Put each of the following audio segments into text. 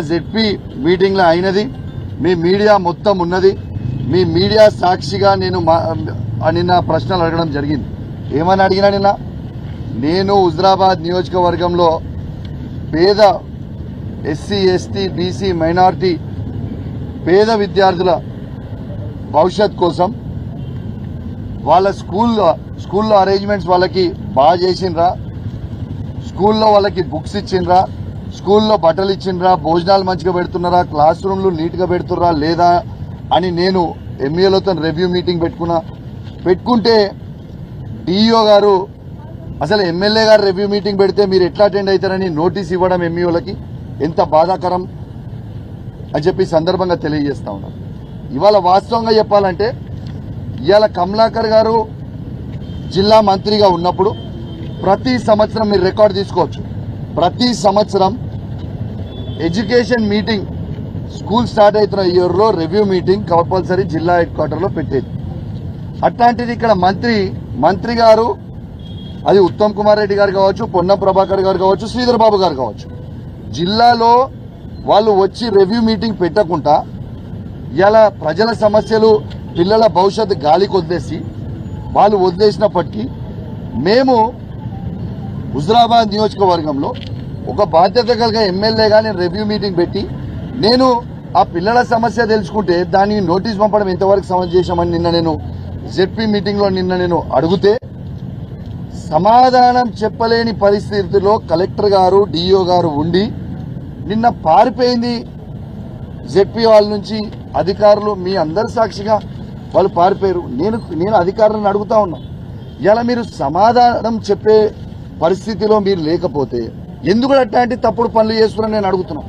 ZP మీటింగ్లో అయినది. మీ media మొత్తం ఉన్నది. మీ మీడియా సాక్షిగా నేను మా- నిన్న ప్రశ్నలు అడగడం జరిగింది. ఏమని అడిగినా నిన్న? నేను హుజరాబాద్ నియోజకవర్గంలో పేద ఎస్సీ ఎస్టీ బీసీ మైనార్టీ పేద విద్యార్థుల భవిష్యత్ కోసం వాళ్ళ స్కూల్లో స్కూల్లో అరేంజ్మెంట్స్ వాళ్ళకి బాగా చేసిండ్రా. స్కూల్లో వాళ్ళకి బుక్స్ ఇచ్చిండ్రా. స్కూల్లో బట్టలు ఇచ్చిండ్రా భోజనాలు మంచిగా పెడుతున్నారా క్లాస్ రూమ్లు నీట్గా పెడుతుర్రా లేదా అని నేను ఎంఈఓలతో రివ్యూ మీటింగ్ పెట్టుకున్నా. పెట్టుకుంటే డిఈఓ గారు అసలు ఎమ్మెల్యే గారు రివ్యూ మీటింగ్ పెడితే మీరు ఎట్లా అటెండ్ అవుతారని నోటీస్ ఇవ్వడం ఎంఈఓలకి ఎంత బాధాకరం అని చెప్పి సందర్భంగా తెలియజేస్తా ఉన్నాం. ఇవాళ వాస్తవంగా చెప్పాలంటే ఇవాళ కమలాకర్ గారు జిల్లా మంత్రిగా ఉన్నప్పుడు ప్రతి సంవత్సరం మీరు రికార్డు తీసుకోవచ్చు. ప్రతి సంవత్సరం ఎడ్యుకేషన్ మీటింగ్ స్కూల్ స్టార్ట్ అవుతున్న ఇయర్లో రివ్యూ మీటింగ్ కంపల్సరీ జిల్లా హెడ్ క్వార్టర్లో పెట్టేది. అట్లాంటిది ఇక్కడ మంత్రి మంత్రి గారు అది ఉత్తమ్ కుమార్ రెడ్డి గారు కావచ్చు పొన్నం ప్రభాకర్ గారు కావచ్చు శ్రీధర్ బాబు గారు కావచ్చు జిల్లాలో వాళ్ళు వచ్చి రివ్యూ మీటింగ్ పెట్టకుండా ఇలా ప్రజల సమస్యలు పిల్లల భవిష్యత్తు గాలికి వదిలేసి వాళ్ళు వదిలేసినప్పటికీ మేము హుజరాబాద్ నియోజకవర్గంలో ఒక బాధ్యత కలిగిన ఎమ్మెల్యేగా నేను రివ్యూ మీటింగ్ పెట్టి నేను ఆ పిల్లల సమస్య తెలుసుకుంటే దానికి నోటీస్ పంపడం ఎంతవరకు సమస్య చేశామని నిన్న నేను జెడ్పీ మీటింగ్లో నిన్న నేను అడిగితే సమాధానం చెప్పలేని పరిస్థితిలో కలెక్టర్ గారు డిఓ గారు ఉండి నిన్న పారిపోయింది జెడ్పీ వాళ్ళ నుంచి అధికారులు మీ అందరి సాక్షిగా వాళ్ళు పారిపోయారు. నేను నేను అధికారులను అడుగుతా ఉన్నా. ఇలా మీరు సమాధానం చెప్పే పరిస్థితిలో మీరు లేకపోతే ఎందుకు అట్లాంటి తప్పుడు పనులు చేస్తున్నారని నేను అడుగుతున్నాం.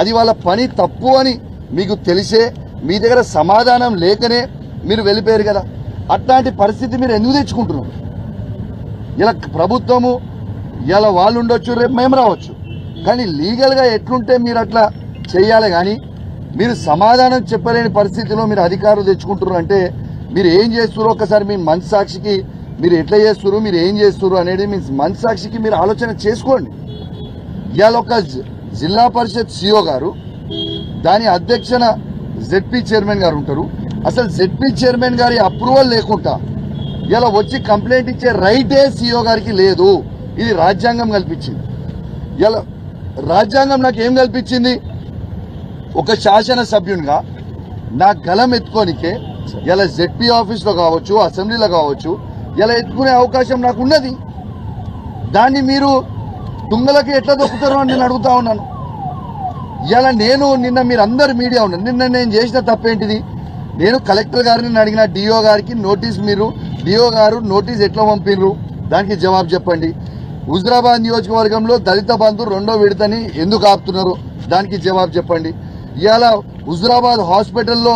అది వాళ్ళ పని తప్పు అని మీకు తెలిసే మీ దగ్గర సమాధానం లేకనే మీరు వెళ్ళిపోయారు కదా. అట్లాంటి పరిస్థితి మీరు ఎందుకు తెచ్చుకుంటున్నారు? ఇలా ప్రభుత్వము ఇలా వాళ్ళు ఉండొచ్చు రేపు మేము రావచ్చు. కానీ లీగల్గా ఎట్లుంటే మీరు అట్లా చేయాలి కానీ మీరు సమాధానం చెప్పలేని పరిస్థితిలో మీరు అధికారులు తెచ్చుకుంటున్నారు అంటే మీరు ఏం చేస్తున్నారు ఒకసారి మీ మనసాక్షికి మీరు ఎట్లా చేస్తున్నారు మీరు ఏం చేస్తున్నారు అనేది మీ మనసాక్షికి మీరు ఆలోచన చేసుకోండి. ఇవాళ ఒక జిల్లా పరిషత్ సిఓ గారు దాని అధ్యక్షన జెడ్పీ చైర్మన్ గారు ఉంటారు. అసలు జెడ్పీ చైర్మన్ గారి అప్రూవల్ లేకుండా ఇలా వచ్చి కంప్లైంట్ ఇచ్చే రైటే సిఓ గారికి లేదు. ఇది రాజ్యాంగం కల్పించింది. ఇలా రాజ్యాంగం నాకు ఏం కల్పించింది? ఒక శాసన సభ్యునిగా నా గలం ఎత్తుకోనికే ఇలా జెడ్పీ ఆఫీస్లో కావచ్చు అసెంబ్లీలో కావచ్చు ఇలా ఎత్తుకునే అవకాశం నాకు ఉన్నది. దాన్ని మీరు తుంగలకి ఎట్లా దొక్కుతారో అని నేను అడుగుతా ఉన్నాను. ఇలా నేను నిన్న మీరు అందరు మీడియా ఉన్నారు నిన్న నేను చేసిన తప్పేంటిది? నేను కలెక్టర్ గారిని అడిగిన డిఓ గారికి నోటీస్ మీరు డిఓ గారు నోటీస్ ఎట్లా పంపిర్రు? దానికి జవాబు చెప్పండి. హుజరాబాద్ నియోజకవర్గంలో దళిత బంధు రెండో విడతని ఎందుకు ఆపుతున్నారు? దానికి జవాబు చెప్పండి. ఇవాళ హుజరాబాద్ హాస్పిటల్లో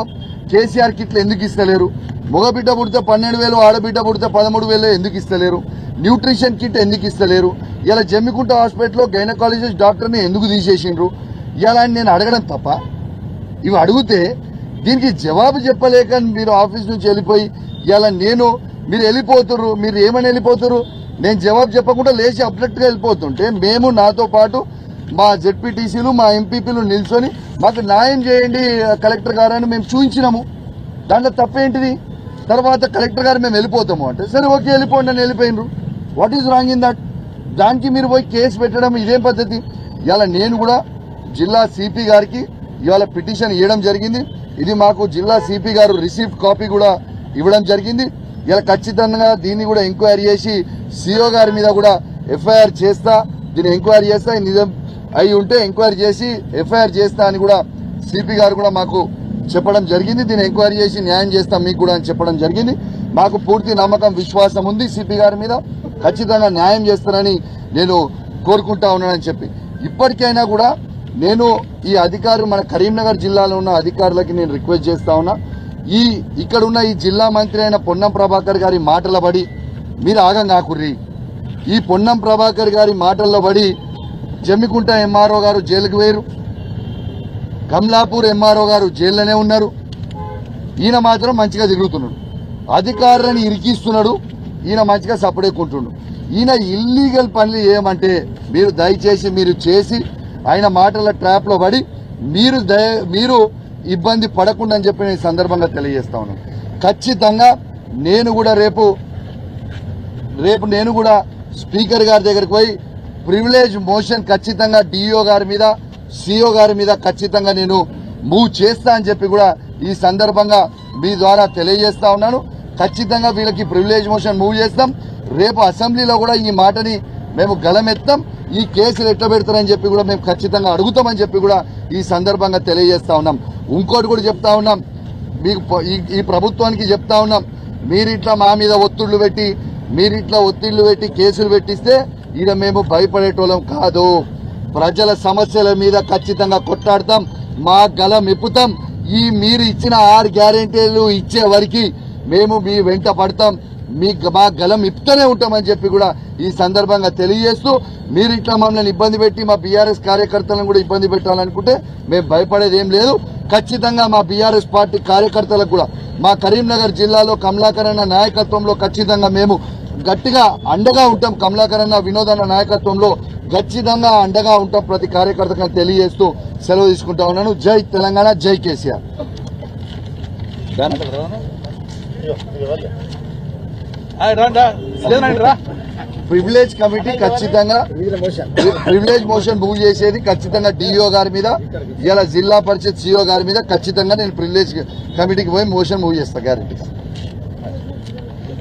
కేసీఆర్ కిట్లు ఎందుకు ఇస్తలేరు? మగబిడ్డ పుడితే పన్నెండు వేలు ఆడబిడ్డ పుడితే పదమూడు వేలు ఎందుకు ఇస్తలేరు? న్యూట్రిషన్ కిట్ ఎందుకు ఇస్తలేరు? ఇలా జమ్మికుంట హాస్పిటల్లో గైనకాలజిస్ట్ డాక్టర్ని ఎందుకు తీసేసిండ్రు? ఇలా అని నేను అడగడం తప్ప. ఇవి అడిగితే దీనికి జవాబు చెప్పలేక మీరు ఆఫీస్ నుంచి వెళ్ళిపోయి ఇలా నేను మీరు వెళ్ళిపోతుర్రు మీరు ఏమని వెళ్ళిపోతుర్రు? నేను జవాబు చెప్పకుండా లేచి అప్డెట్గా వెళ్ళిపోతుంటే మేము నాతో పాటు మా జెడ్పీటీసీలు మా ఎంపీపీలు నిల్చొని మాకు న్యాయం చేయండి కలెక్టర్ గారు అని మేము చూపించినాము దాంట్లో తప్పేంటిది? తర్వాత కలెక్టర్ గారు మేము వెళ్ళిపోతాము అంటే సరే ఓకే వెళ్ళిపోండి అని వెళ్ళిపోయినరు. What is wrong in that దానికి మీరు పోయి కేసు పెట్టడం ఇదేం పద్ధతి. ఇవాళ నేను కూడా జిల్లా సిపి గారికి ఇవాళ పిటిషన్ ఇవ్వడం జరిగింది. ఇది మాకు జిల్లా సిపి గారు రిసీప్ట్ కాపీ కూడా ఇవ్వడం జరిగింది. ఇలా ఖచ్చితంగా దీన్ని కూడా ఎంక్వైరీ చేసి సిఓ గారి మీద కూడా ఎఫ్ఐఆర్ చేస్తా దీన్ని ఎంక్వైరీ చేస్తా. నిజం అయి ఉంటే ఎంక్వైరీ చేసి ఎఫ్ఐఆర్ చేస్తా అని కూడా సిపి గారు కూడా మాకు చెప్పడం జరిగింది. దీన్ని ఎంక్వైరీ చేసి న్యాయం చేస్తాం మీకు కూడా అని చెప్పడం జరిగింది. మాకు పూర్తి నమ్మకం విశ్వాసం ఉంది సిపి గారి మీద. ఖచ్చితంగా న్యాయం చేస్తానని నేను కోరుకుంటా ఉన్నానని చెప్పి. ఇప్పటికైనా కూడా నేను ఈ అధికారులు మన కరీంనగర్ జిల్లాలో ఉన్న అధికారులకి నేను రిక్వెస్ట్ చేస్తా ఉన్నా. ఈ ఇక్కడున్న ఈ జిల్లా మంత్రి అయిన పొన్నం ప్రభాకర్ గారి మాటల పడి మీరు ఆగం కాకుర్రి ఈ పొన్నం ప్రభాకర్ గారి మాటల్లో పడి జమ్మికుంట ఎంఆర్ఓ గారు జైలుకు వేరు కమలాపూర్ ఎంఆర్ఓ గారు జైల్లోనే ఉన్నారు. ఈయన మాత్రం మంచిగా తిరుగుతున్నాడు అధికారులను ఇరికిస్తున్నాడు. ఈయన మంచిగా సపడేకుంటున్నాడు ఈయన ఇల్లీగల్ పనులు ఏమంటే మీరు దయచేసి మీరు చేసి ఆయన మాటల ట్రాప్లో పడి మీరు దయ- మీరు ఇబ్బంది పడకుండా అని చెప్పి నేను ఈ సందర్భంగా తెలియజేస్తా ఉన్నాను. ఖచ్చితంగా నేను కూడా రేపు రేపు నేను కూడా స్పీకర్ గారి దగ్గరికి పోయి ప్రివిలేజ్ మోషన్ ఖచ్చితంగా డిఓ గారి మీద సిఓ గారి మీద ఖచ్చితంగా నేను మూవ్ చేస్తా అని చెప్పి కూడా ఈ సందర్భంగా మీ ద్వారా తెలియజేస్తా ఉన్నాను. ఖచ్చితంగా వీళ్ళకి ప్రివిలేజ్ మోషన్ మూవ్ చేస్తాం. రేపు అసెంబ్లీలో కూడా ఈ మాటని మేము గలమెత్తాం ఈ కేసులు ఎట్లా పెడతారని చెప్పి కూడా మేము ఖచ్చితంగా అడుగుతామని చెప్పి కూడా ఈ సందర్భంగా తెలియజేస్తా ఉన్నాం. ఇంకోటి కూడా చెప్తా ఉన్నాం. మీకు ఈ- ఈ ప్రభుత్వానికి చెప్తా ఉన్నాం. మీరు ఇట్లా మా మీద ఒత్తిళ్ళు పెట్టి మీరు ఇట్లా ఒత్తిళ్ళు పెట్టి కేసులు పెట్టిస్తే ఈడ మేము భయపడేటోళ్ళం కాదు. ప్రజల సమస్యల మీద ఖచ్చితంగా కొట్లాడతాం. మా గలం ఎప్పుతాం ఈ మీరు ఇచ్చిన ఆరు గ్యారెంటీలు ఇచ్చే వరకు మేము మీ వెంట పడతాం. మీ గ- మా గలం ఇప్పుతూనే ఉంటామని చెప్పి కూడా ఈ సందర్భంగా తెలియజేస్తూ మీరు ఇట్లా మమ్మల్ని ఇబ్బంది పెట్టి మా బీఆర్ఎస్ కార్యకర్తలను కూడా ఇబ్బంది పెట్టాలనుకుంటే మేము భయపడేది ఏం లేదు. ఖచ్చితంగా మా బీఆర్ఎస్ పార్టీ కార్యకర్తలకు కూడా మా కరీంనగర్ జిల్లాలో కమలాకరణ నాయకత్వంలో ఖచ్చితంగా మేము గట్టిగా అండగా ఉంటాం కమలాకర్ అన్న వినోద్ అన్న నాయకత్వంలో ఖచ్చితంగా అండగా ఉంటాం ప్రతి కార్యకర్తకు తెలియజేస్తూ సెలవు తీసుకుంటా ఉన్నాను. జై తెలంగాణ జై కేసీఆర్. ప్రివిలేజ్ కమిటీ ఖచ్చితంగా ప్రివిలేజ్ మోషన్ మూవ్ చేసేది ఖచ్చితంగా డిఓ గారి మీద ఇలా జిల్లా పరిషత్ సిఓ గారి మీద ఖచ్చితంగా నేను ప్రివిలేజ్ కమిటీకి పోయి మోషన్ మూవ్ చేస్తా గ్యారెంటీ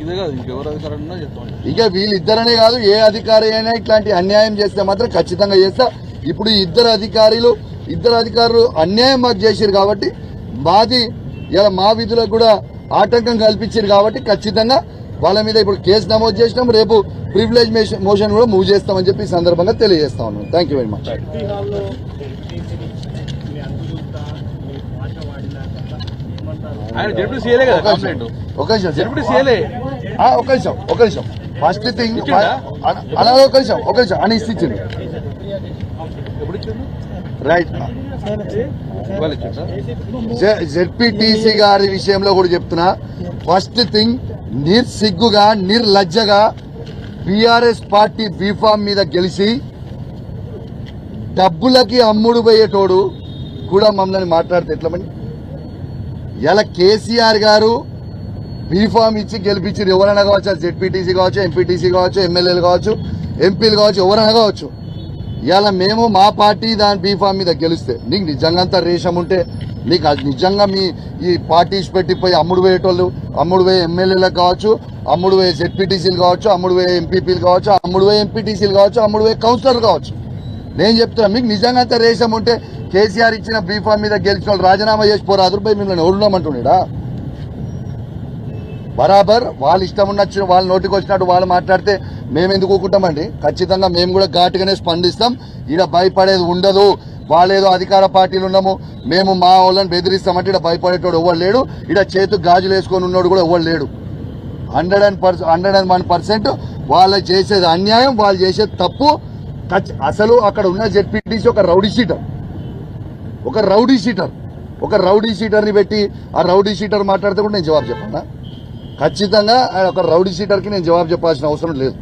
ఇదే కాదు ఇంకెవరు అధికారం ఉన్నా చెప్తాం ఇక. వీళ్ళిద్దరనే కాదు ఏ అధికారి అయినా ఇట్లాంటి అన్యాయం చేస్తే మాత్రం ఖచ్చితంగా చేస్తా. ఇప్పుడు ఇద్దరు అధికారులు ఇద్దరు అధికారులు అన్యాయం మాకు చేశారు కాబట్టి మాది ఇలా మా విధులకు కూడా ఆటంకం కల్పించారు కాబట్టి ఖచ్చితంగా వాళ్ళ మీద ఇప్పుడు కేసు నమోదు చేసినాం రేపు ప్రివిలేజ్ మోషన్ కూడా మూవ్ చేస్తామని చెప్పి ఈ సందర్భంగా తెలియజేస్తా ఉన్నాను థ్యాంక్ యూ వెరీ మచ్ ఆయన సీఏలే కదా కంప్లైంట్. ఒక నిమిషం. డిప్యూటీ సీఏలే. ఒక నిమిషం ఒక నిమిషం. First thing? అలా ఒక నిమిషం ఒక నిమిషం. అని ఇచ్చిండు. రైట్ జెడ్పీటీసీ గారి విషయంలో కూడా చెప్తున్నా. ఫస్ట్ థింగ్ నిర్సిగ్గుగా నిర్లజ్జగా బీఆర్ఎస్ పార్టీ బీఫామ్ మీద గెలిచి డబ్బులకి అమ్ముడు పోయేటోడు కూడా మమ్మల్ని మాట్లాడితే ఎట్లమని ఇలా కేసీఆర్ గారు బీఫామ్ ఇచ్చి గెలిపించారు. ఎవరైనా కావచ్చు అది జెడ్పీటీసీ కావచ్చు ఎంపీటీసీ కావచ్చు ఎమ్మెల్యేలు కావచ్చు ఎంపీలు కావచ్చు ఎవరైనా కావచ్చు. ఇవాళ మేము మా పార్టీ దాని బీఫామ్ మీద గెలిస్తే నీకు నిజంగా అంత రేషం ఉంటే నీకు అది నిజంగా మీ ఈ పార్టీస్ పెట్టిపోయి అమ్ముడు పోయేటోళ్ళు అమ్ముడు పోయే ఎమ్మెల్యేలకు కావచ్చు అమ్ముడు పోయే జెడ్పీటీసీలు కావచ్చు అమ్ముడు పోయే ఎంపీపీలు కావచ్చు అమ్ముడు పోయే ఎంపీటీసీలు కావచ్చు అమ్ముడు పోయే కౌన్సిలర్లు కావచ్చు. నేను చెప్తున్నా మీకు నిజంగా అంత రేషం ఉంటే కేసీఆర్ ఇచ్చిన బీఫామ్ మీద గెలిచిన వాళ్ళు రాజీనామా చేసి పోరాదురు పోయి మిమ్మల్ని ఎవరున్నామంటున్నాడా బరాబర్ వాళ్ళ ఇష్టం ఉన్నచ్చిన వాళ్ళ నోటికి వచ్చినట్టు వాళ్ళు మాట్లాడితే మేము ఎందుకు ఊకుంటామండి? ఖచ్చితంగా మేము కూడా ఘాటుగానే స్పందిస్తాం. ఈడ భయపడేది ఉండదు. వాళ్ళేదో అధికార పార్టీలు ఉన్నాము మేము మా వాళ్ళని బెదిరిస్తామంటే ఇక్కడ భయపడేటోడు ఎవరు లేడు. ఇక్కడ చేతికి గాజులు వేసుకొని ఉన్నాడు కూడా ఎవరు లేడు. Hundred and percent hundred and one percent వాళ్ళు చేసేది అన్యాయం వాళ్ళు చేసేది తప్పు. ఖచ్చి- అసలు అక్కడ ఉన్న జెడ్పీటీసీ ఒక రౌడీ షీటర్. ఒక రౌడీ షీటర్. ఒక రౌడీ షీటర్ని పెట్టి ఆ రౌడీ షీటర్ మాట్లాడితే కూడా నేను జవాబు చెప్పాను? ఖచ్చితంగా ఆయన ఒక రౌడీ సీటర్కి నేను జవాబు చెప్పాల్సిన అవసరం లేదు.